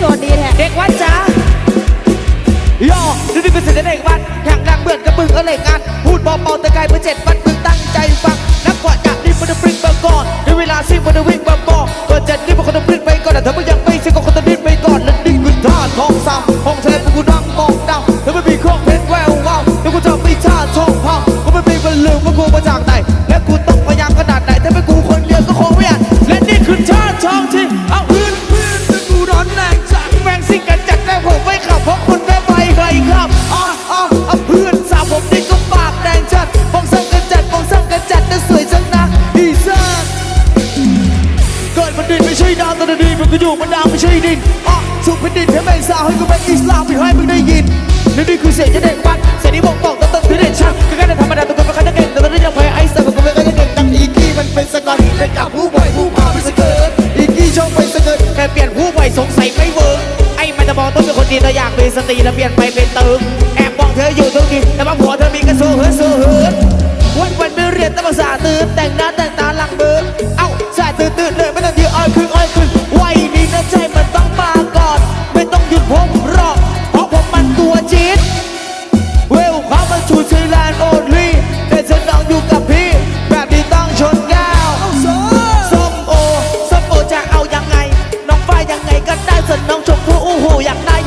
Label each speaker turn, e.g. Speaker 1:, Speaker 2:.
Speaker 1: โดดดีแท้
Speaker 2: เด็กวัดจ้าย่อดูดิเป็นเสียงเด็กวัดแข่งดังเหมือนกับมึงอะไรกัน พูดเบาๆแต่ไกลเพื่อเจ็ดวันมึงตั้งใจฟัง นักกว่าจากนี้มันจะปริ้นมาก่อนในเวลาซิ่งมันจะวิ่งมาบอกเปิดเจ็ดนี่มันคนจะปริ้นไปก่อนแต่ถ้ามึงยังไม่ซิ่งก็คนจะดิ้นไปก่อนและนี่คือท่าทองซ้ำห้องแท้กูนั่งมองดาวแล้วไม่มีเครื่องเพชรแวววาวแล้วกูจะไม่ท่าทองพังก็ไม่มีวันลืมว่ากูมาจากไหนและกูต้อง นดินไม่ใช่ดาวแต่ดินมันก็อยู่บนดาวไม่ใช่ดินอะสุขแผ่นดินให้แม่งสาวให้กูเป็นอิสลามไม่ให้มึงได้ยินนี่นี่คือเสียงจะเด็กบัดเสียงที่บอกบอกต้นต้นที่เด่นชัดก็แค่ธรรมดาตัวคนไม่ค่อยจะเก่งแต่ตอนนี้ยังพยไอ้สัตว์ก็ไม่ค่อยจะเก่งดังอีกี้มันเป็นสกอตเป็นกับผู้บ่อยผู้พาไม่สเกิร์ตอีกี้ชอบไปสเกิร์ตแค่เปลี่ยนผู้บ่อยสงสัยไม่เวิร์กไอ้มันจะมองต้นเป็นคนดีแต่อยากมีสติแล้วเปลี่ยนไปเป็นตึงแสนน้องชมพู่อู้หูอยากได้